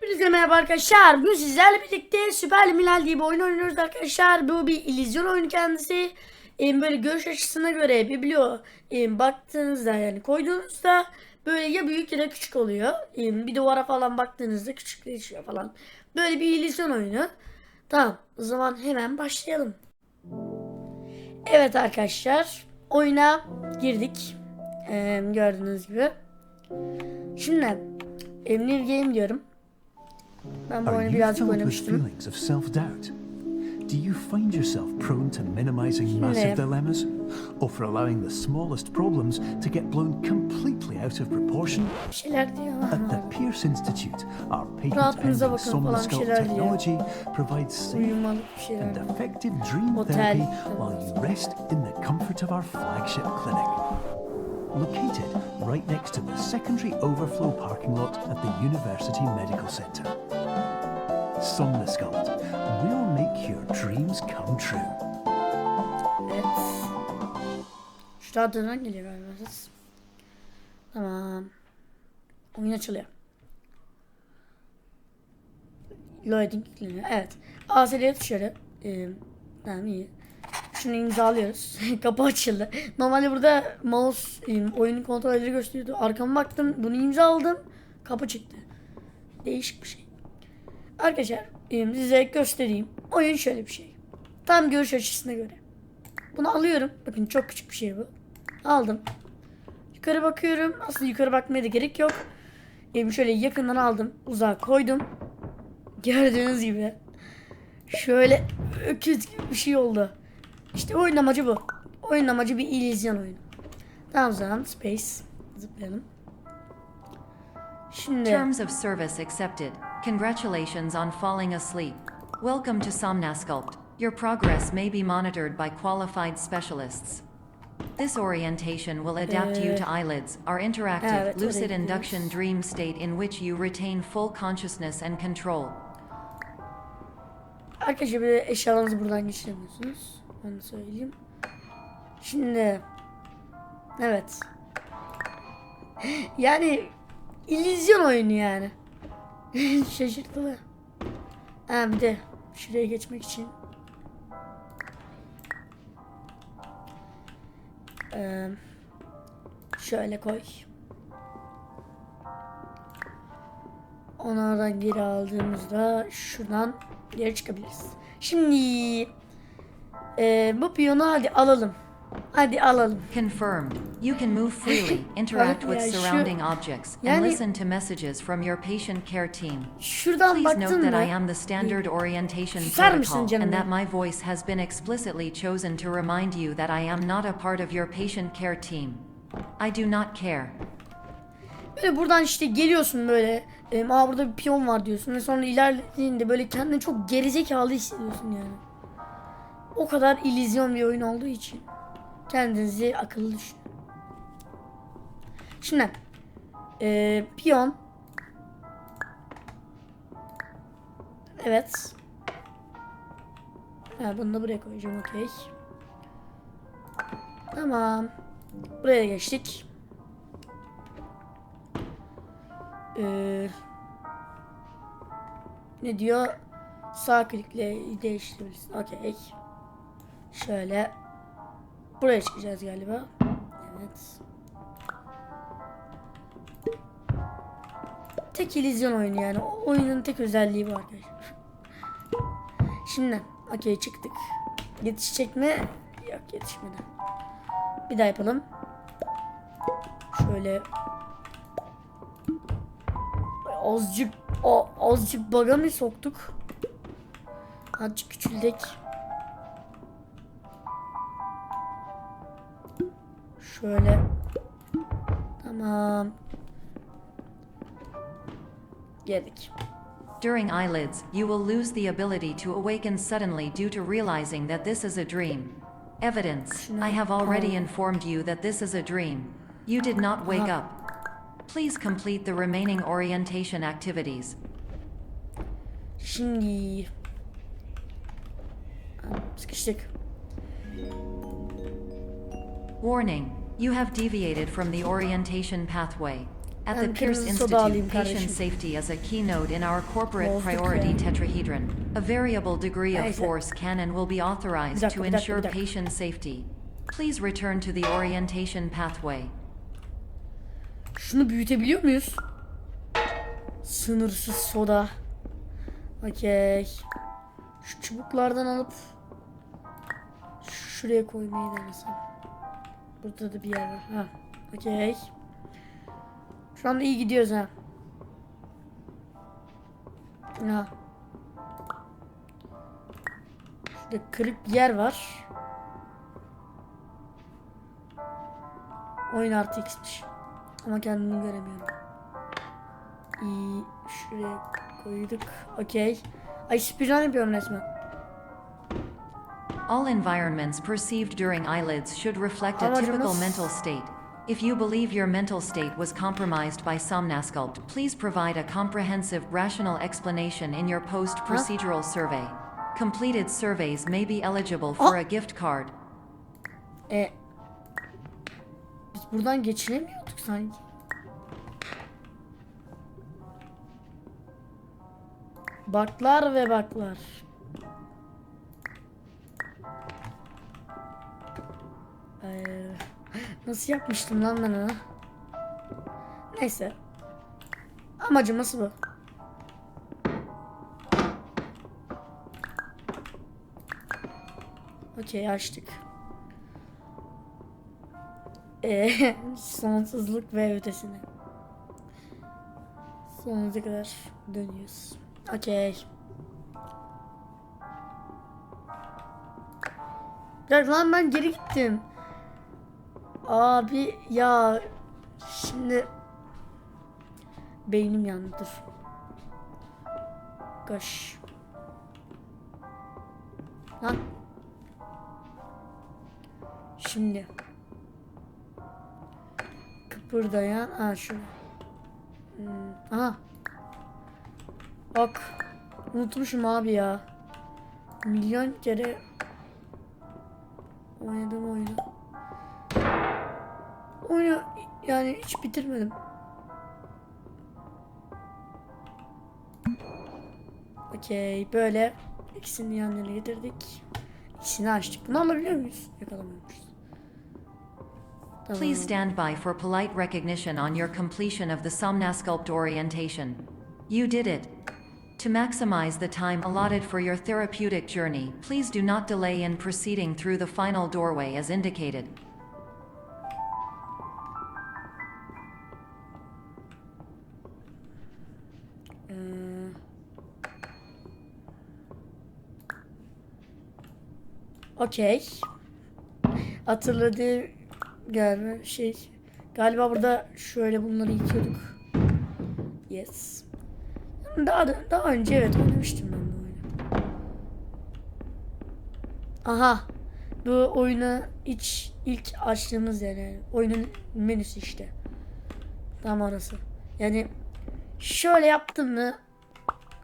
Hepinize merhaba arkadaşlar. Bugün sizlerle birlikte Süper Liminal diye bir oyun oynuyoruz arkadaşlar. Bu bir illüzyon oyunu kendisi. Ee, böyle görüş açısına göre biblio e, baktığınızda yani koyduğunuzda böyle ya büyük ya da küçük oluyor. Ee, bir duvara falan baktığınızda küçükleşiyor falan. Böyle bir illüzyon oyunu. Tamam o zaman hemen başlayalım. Evet arkadaşlar oyuna girdik. Ee, gördüğünüz gibi. Şimdi em, New Game diyorum. Ben bu Are oyunu you birazcık filled with oynamıştım. feelings of self-doubt? Do you find yourself prone to minimizing massive dilemmas? Or for allowing the smallest problems to get blown completely out of proportion? Bir şeyler diyor. At the Pierce Institute, our patent-pending Somnosculpt technology provides safe Uyumalık bir şeyler and effective dream therapy while you rest in the comfort of our flagship clinic. Located right next to the secondary overflow parking lot at the University Medical Centre. Somnosculpt will make your dreams come true. Evet. Şu radyodan geliyor galiba ses. Tamam. Oyun açılıyor. Loading yükleniyor. Evet. ASL'ye tuşları. Ee, tamam iyi. Şunu imzalıyoruz. Kapı açıldı. Normalde burada mouse oyunun kontrolleri gösteriyordu. Arkama baktım. Bunu imzaladım. Kapı çıktı. Değişik bir şey. Arkadaşlar e, size göstereyim. Oyun şöyle bir şey. Tam görüş açısına göre. Bunu alıyorum. Bakın çok küçük bir şey bu. Aldım. Yukarı bakıyorum. Aslında yukarı bakmaya da gerek yok. Elimi şöyle yakından aldım. Uzağa koydum. Gördüğünüz gibi. Şöyle öküz gibi bir şey oldu. İşte oyun amacı bu. Oyun amacı bir illüzyon oyunu. Tamam zaman space. Zıplayalım. Şimdi Terms of service accepted. Congratulations on falling asleep. Welcome to Somnasculpt. Your progress may be monitored by qualified specialists. This orientation will adapt you to uh, eyelids, our uh, interactive, evet, lucid induction dream state in which you retain full consciousness and control. Arkadaşlar bir de eşyalarınızı buradan geçiremiyorsunuz. Onu söyleyeyim. Şimdi evet. Yani illüzyon oyunu yani. Şaşırtılı. Ha bir de şuraya geçmek için. Ee, şöyle koy. Onu oradan geri aldığımızda şuradan geri çıkabiliriz. Şimdi e, bu piyonu hadi alalım. Hadi alalım. Confirmed. You can move freely, interact with ya surrounding objects, and yani- listen to messages from your patient care team. Şuradan Please note that I am the standard orientation protocol and that my voice has been explicitly chosen to remind you that I am not a part of your patient care team. I do not care. Böyle buradan işte geliyorsun böyle. E, Aa burada bir piyon var diyorsun. Ve sonra ilerlediğinde böyle kendini çok gerizekalı hissediyorsun yani. O kadar illüzyon bir oyun olduğu için. Kendinizi akıllı düşünün. Şimdi e, piyon Evet. Ha, bunu da buraya koyacağım okey. Tamam. Buraya geçtik. Ee, ne diyor? Sağ klikle değiştirebilirsin. Okey. Şöyle. Buraya çıkacağız galiba. Evet. Tek illüzyon oyunu yani. O oyunun tek özelliği bu arkadaşlar. Şimdi okey çıktık. Yetişecek mi? Yok yetişmedi. Bir daha yapalım. Şöyle azıcık o azıcık baga mı soktuk? Azıcık küçüldük. Şöyle. Tamam. Geldik. During eyelids, you will lose the ability to awaken suddenly due to realizing that this is a dream. Evidence I have already informed you that this is a dream. You did not uh-huh. wake up. Please complete the remaining orientation activities. Şimdi sıkıştık. Warning You have deviated from the orientation pathway. At the Pierce Institute, patient safety is a keynote in our corporate priority tetrahedron. A variable degree of force can and will be authorized to ensure patient safety. Please return to the orientation pathway. Şunu büyütebiliyor muyuz? Sınırsız soda. Okey. Şu çubuklardan alıp şuraya koymayı denesem. Burada da bir yer var. Ha. Okey. Şu anda iyi gidiyoruz ha. Ha. Şurada kırık bir yer var. Oyun artı x'miş. Ama kendimi göremiyorum. İyi. Şuraya koyduk. Okey. Ay speedrun yapıyorum resmen. All environments perceived during eyelids should reflect a typical mental state. If you believe your mental state was compromised by Somnasculpt, please provide a comprehensive, rational explanation in your post procedural survey. Completed surveys may be eligible for a gift card. E biz buradan geçiremiyorduk sanki. Baklar ve baklar. Nasıl yapmıştım lan ben onu? Neyse. Amacımız bu. Okey açtık. Ee, sonsuzluk ve ötesine. Sonsuza kadar dönüyoruz. Okey. Ya lan ben geri gittim. Abi ya şimdi beynim yandı. Kaş. Lan. Şimdi. Kıpırdayan. Ha şunu. Hmm, aha. Bak. Unutmuşum abi ya. Milyon kere oynadım oyunu. Oyunu yani hiç bitirmedim. Okey böyle ikisini yan yana getirdik. İkisini açtık. Bunu alabiliyor muyuz? Tamam. Please stand by for polite recognition on your completion of the Somnasculpt orientation. You did it. To maximize the time allotted for your therapeutic journey, please do not delay in proceeding through the final doorway as indicated. Okey. Hatırladığım galiba şey galiba burada şöyle bunları yıkıyorduk. Yes. Daha da, daha önce evet oynamıştım ben bu oyunu. Aha. Bu oyunu iç ilk açtığımız yer yani. Oyunun menüsü işte. Tam orası. Yani şöyle yaptım mı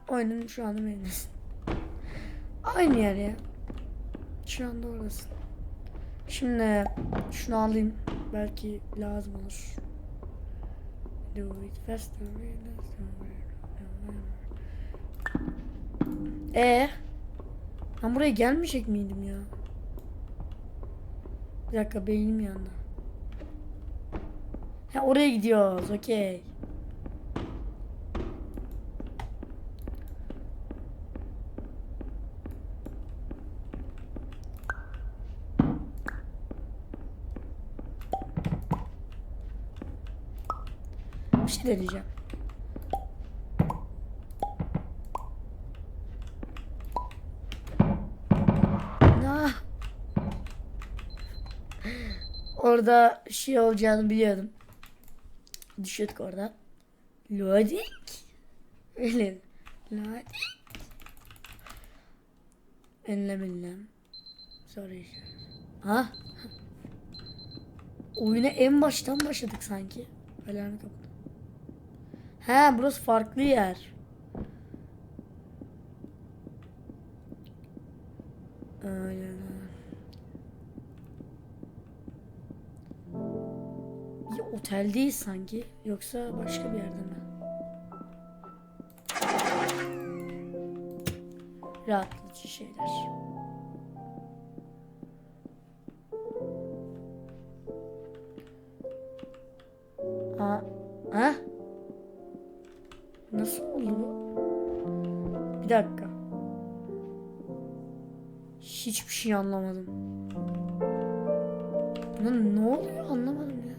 oyunun şu anda menüsü. Aynı yer ya. Şu anda orası. Şimdi şunu alayım. Belki lazım olur. Do it faster. E ben buraya gelmeyecek miydim ya? Bir dakika beynim yandı. Ha oraya gidiyoruz. Okey. Şey deneyeceğim. Ah. Orada şey olacağını biliyordum. Düşüyorduk orada. Loading. Öyle. Loading. Enlem enlem. Sorry. Ha? Oyuna en baştan başladık sanki. Alarmı kapadı. He burası farklı yer. Aynen. Ya otel değil sanki. Yoksa başka bir yerde mi? Rahatlatıcı şeyler. Nasıl oldu bu? Bir dakika. Hiçbir şey anlamadım. Lan ne oluyor anlamadım ya.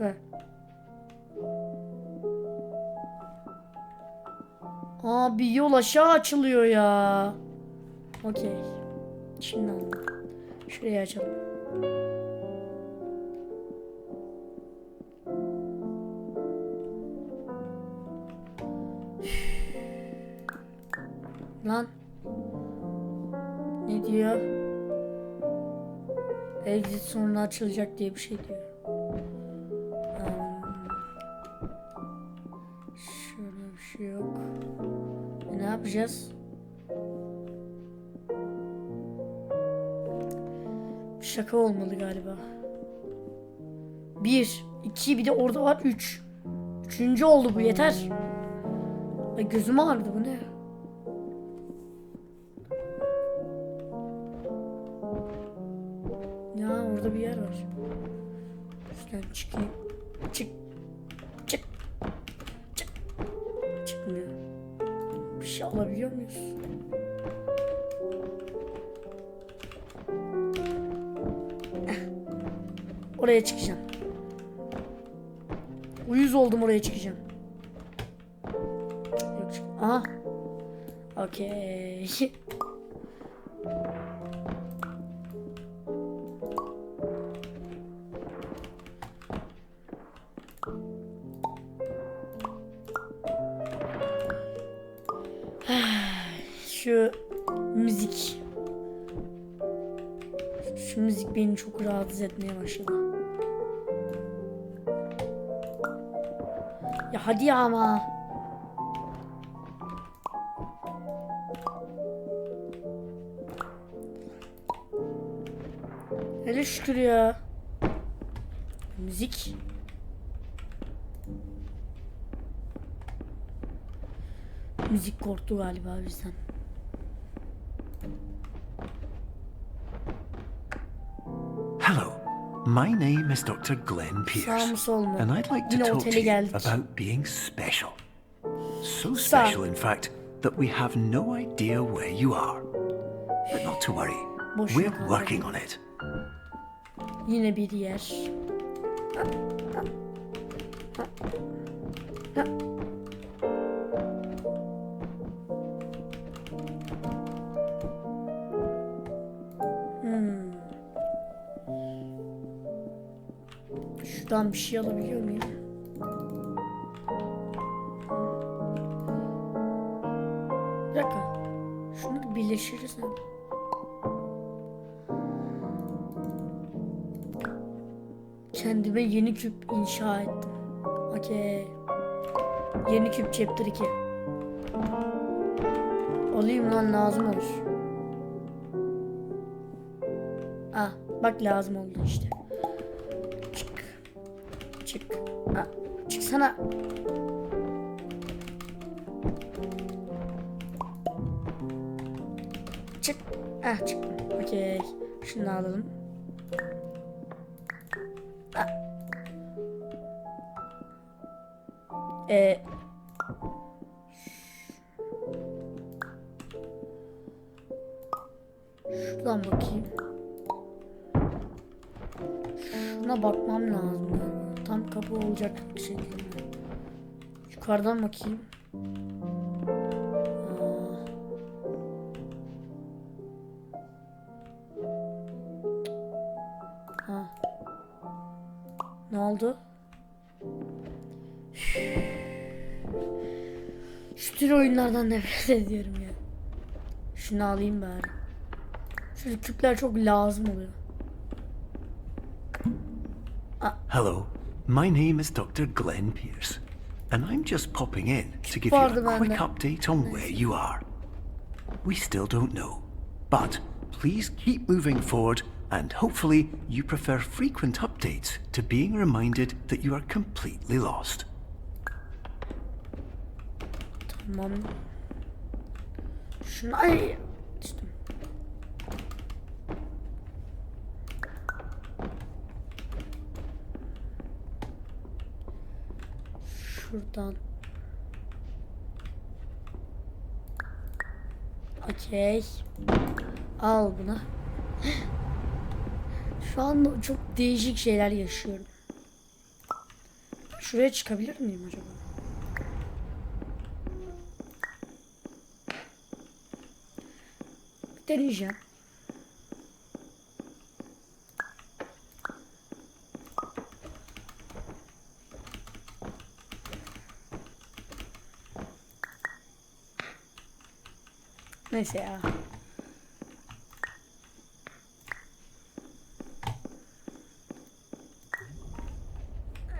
Bak. Aa bir yol aşağı açılıyor ya. Okey. Şimdi anladım. Şurayı açalım. Lan. Ne diyor? Exit sonra açılacak diye bir şey diyor. Şöyle bir şey yok. E, ne yapacağız? Şaka olmalı galiba. Bir, iki bir de orada var üç. Üçüncü oldu bu yeter. Ay gözüm ağrıdı bu ne? Şuradan çıkayım. Çık. Çık. Çık. Çıkmıyor. Bir şey alabiliyor muyuz? Oraya çıkacağım. Uyuz oldum oraya çıkacağım. Yok çık. Aha. Okey. Şu müzik. Şu müzik beni çok rahatsız etmeye başladı. Ya hadi ya ama. Hele şükür ya. Müzik. Müzik korktu galiba bizden. Hello, my name is Dr. Glenn Pierce, and I'd like to talk to you about being special. So special, in fact, that we have no idea where you are. But not to worry, we're working on it. Yine bir yer. Bir şey alabiliyor muyum? Bir dakika. Şunu birleştiririz mi? Kendime yeni küp inşa ettim. Okey. Yeni küp chapter 2. Alayım lan lazım olur. Ah bak lazım oldu işte. Çıksana. Çık. Ah çık. Okey. Şunu da alalım. Ee, şuradan bakayım. Şuna bakmam lazım kapı olacak şekilde. Yukarıdan bakayım. Ha. Ne oldu? Şu tür oyunlardan nefret ediyorum ya. Şunu alayım bari. Şu küpler çok lazım oluyor. Hello, my name is Dr. Glenn Pierce, and I'm just popping in to give you a quick update on where you are. We still don't know, but please keep moving forward And hopefully, you prefer frequent updates to being reminded that you are completely lost. Tamam. Şunu ay. Şuradan. Okey. Al bunu. Şu anda çok değişik şeyler yaşıyorum. Şuraya çıkabilir miyim acaba? Deneyeceğim. Neyse ya.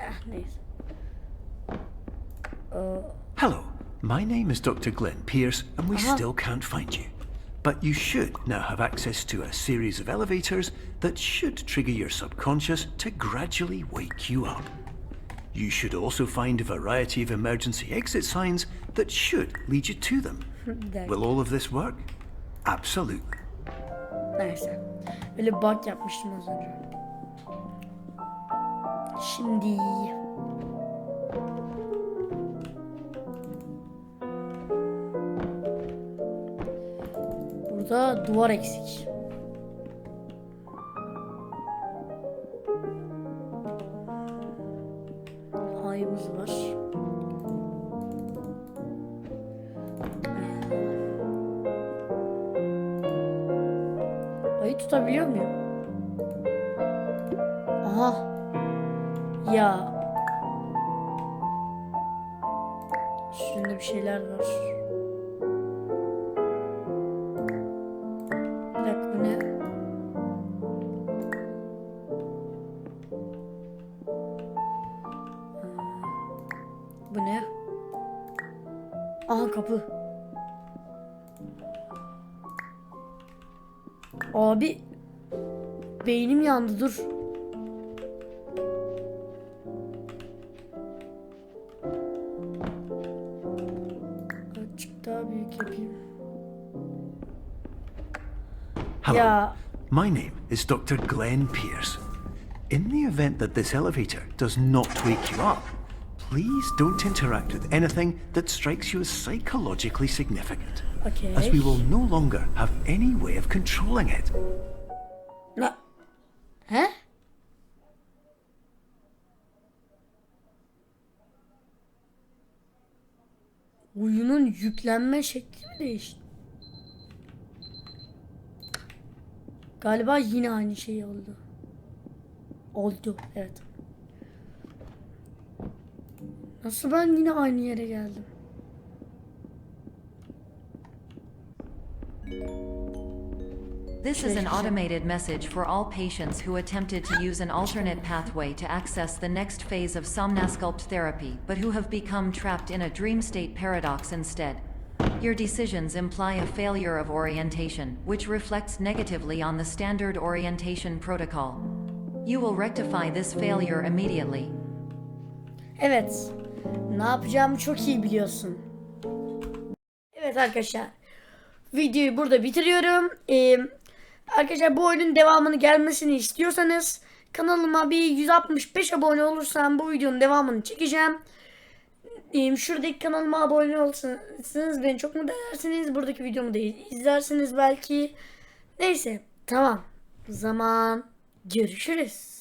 Eh, neyse. Hello, my name is Dr. Glenn Pierce, and we Uh-huh. still can't find you. But you should now have access to a series of elevators that should trigger your subconscious to gradually wake you up. You should also find a variety of emergency exit signs that should lead you to them. Bir dakika. Will all of this work? Absolutely. Neyse. Öyle bug yapmıştım az önce. Şimdi Burada duvar eksik. Ayı tutabiliyor muyum? Aha. Ya. Üstünde bir şeyler var. Yandı dur. Azıcık daha büyük yapayım. Hello. Ya My name is Dr. Glenn Pierce. In the event that this elevator does not wake you up, please don't interact with anything that strikes you as psychologically significant, okey. as we will no longer have any way of controlling it. Yüklenme şekli mi değişti? Galiba yine aynı şey oldu. Oldu, evet. Nasıl ben yine aynı yere geldim? This is an automated message for all patients who attempted to use an alternate pathway to access the next phase of somnasculpt therapy, but who have become trapped in a dream state paradox instead. Your decisions imply a failure of orientation, which reflects negatively on the standard orientation protocol. You will rectify this failure immediately. Evet. Ne yapacağımı çok iyi biliyorsun. Evet arkadaşlar. Videoyu burada bitiriyorum. Ee, arkadaşlar bu oyunun devamını gelmesini istiyorsanız kanalıma bir 165 abone olursam bu videonun devamını çekeceğim. Şuradaki kanalıma abone olursanız beni çok mutlu edersiniz. Buradaki videomu da izlersiniz belki. Neyse tamam. Zaman görüşürüz.